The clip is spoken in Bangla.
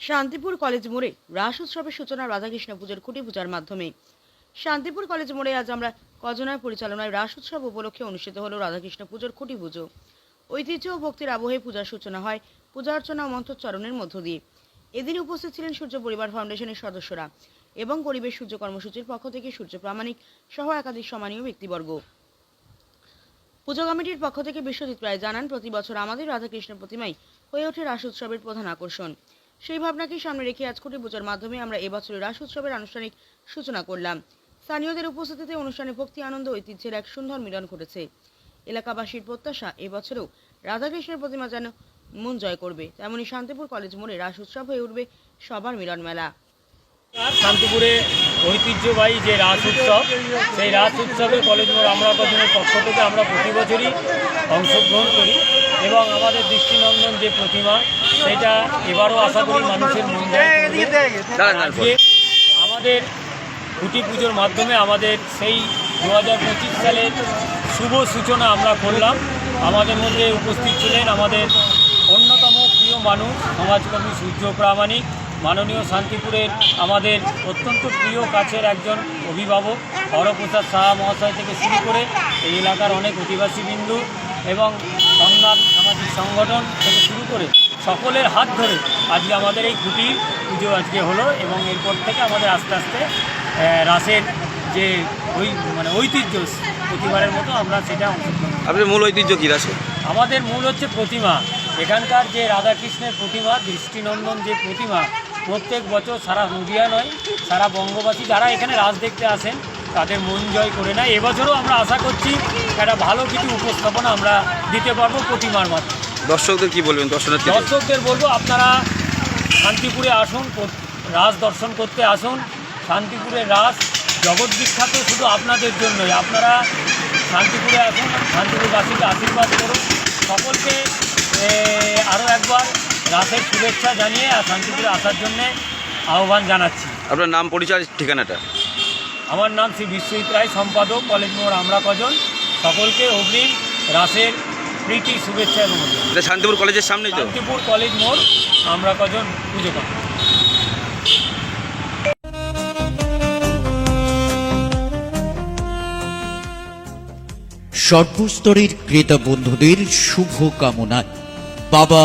শান্তিপুর কলেজ মোড়ে রাস উৎসবের সূচনা রাধাকৃষ্ণ পুজোর খুঁটি পূজার মাধ্যমে। শান্তিপুর কলেজ মোড়ে আজ আমরা কজনার পরিচালনায় রাস উৎসব উপলক্ষে অনুষ্ঠিত হলো রাধাকৃষ্ণ পুজোর খুঁটি পুজো। ঐতিহ্য ও ভক্তির আবহে পূজার সূচনা হয় পূজা অর্চনা ও মন্ত্রোচ্চারণের মধ্য দিয়ে। এদিন উপস্থিত ছিলেন সূর্য পরিবার ফাউন্ডেশনের সদস্যরা এবং পরিবেশ সূর্য কর্মসূচির পক্ষ থেকে সূর্য প্রামাণিক সহ একাধিক সম্মানীয় ব্যক্তিবর্গ। পুজো কমিটির পক্ষ থেকে বিশ্বজিৎ রায় জানান, প্রতি বছর আমাদের রাধাকৃষ্ণ প্রতিমাই হয়ে ওঠে রাস উৎসবের প্রধান আকর্ষণ। সেই ভাবনাকে সামনে রেখে আজ খুঁটি পূজার মাধ্যমে আমরা এবছরের রাস উৎসবের আনুষ্ঠানিক সূচনা করলাম। স্থানীয়দের উপস্থিতিতে অনুষ্ঠানে ভক্তি, আনন্দ ঐতিহ্যের এক সুন্দর মিলন ঘটেছে। এলাকাবাসীর প্রত্যাশা, এবছরেও রাধাকৃষ্ণের প্রতিমা যেন মন জয় করবে, তেমনি শান্তিপুর কলেজ মোড়ে রাস উৎসব হয়ে উঠবে সবার মিলন মেলা শান্তিপুরে ঐতিহ্যবাহী যে রাস উৎসব, সেই রাস উৎসবে কলেজ মোড় আমরা কজনের পক্ষ থেকে আমরা প্রতি বছরই অংশগ্রহণ করি এবং আমাদের দৃষ্টিনন্দন যে প্রতিমা, সেটা এবারও আশা করি মানুষের মন আমাদের খুঁটি পুজোর মাধ্যমে আমাদের সেই দু হাজার পঁচিশ সালের শুভ সূচনা আমরা করলাম। আমাদের মধ্যে উপস্থিত ছিলেন আমাদের অন্যতম প্রিয় মানুষ সমাজকর্মী সূর্য প্রামাণিক। মাননীয় শান্তিপুরের আমাদের অত্যন্ত প্রিয় কাছের একজন অভিভাবক হরপ্রসাদ সাহা মহাশয় থেকে শুরু করে এই এলাকার অনেক অধিবাসী বিন্দু এবং সন্ধান সামাজিক সংগঠন থেকে শুরু করে সকলের হাত ধরে আজকে আমাদের এই খুঁটি পুজো আজকে হলো এবং এরপর থেকে আমাদের আস্তে আস্তে রাসের যে ওই মানে ঐতিহ্য প্রতিবারের মতো আমরা সেটা আপনার মূল ঐতিহ্য কী আছে আমাদের মূল হচ্ছে প্রতিমা। এখানকার যে রাধাকৃষ্ণের প্রতিমা দৃষ্টিনন্দন যে প্রতিমা প্রত্যেক বছর সারা নদিয়া নয় সারা বঙ্গবাসী যারা এখানে রাজ দেখতে আসেন তাদের মন জয় করে নেয়। এবছরও আমরা আশা করছি একটা ভালো কিছু উপস্থাপনা আমরা দিতে পারব প্রতিমার মাধ্যমে। দর্শকদের কি বলবেন? দর্শনার্থী দর্শকদের বলব আপনারা শান্তিপুরে আসুন রাস দর্শন করতে আসুন। শান্তিপুরের রাস জগৎ বিখ্যাত শুধু আপনাদের জন্যই। আপনারা শান্তিপুরে আসুন শান্তিপুরবাসীকে আশীর্বাদ করুন। সকলকে আরও একবার রাসের শুভেচ্ছা জানিয়ে আর শান্তিপুরে আসার জন্যে আহ্বান জানাচ্ছি। আপনার নাম পরিচয় ঠিকানাটা? আমার নাম শ্রী বিশ্বজিৎ রায় সম্পাদক কলেজ মোড় আমরা কজন। সকলকে অগ্রিম রাসের প্রীতি শুভেচ্ছা এবং। শান্তিপুর কলেজের সামনেই তো। শান্তিপুর কলেজ মোড় আমরা কজন পুজো করি সর্বস্তরের ক্রেতা বন্ধুদের শুভ কামনায় বাবা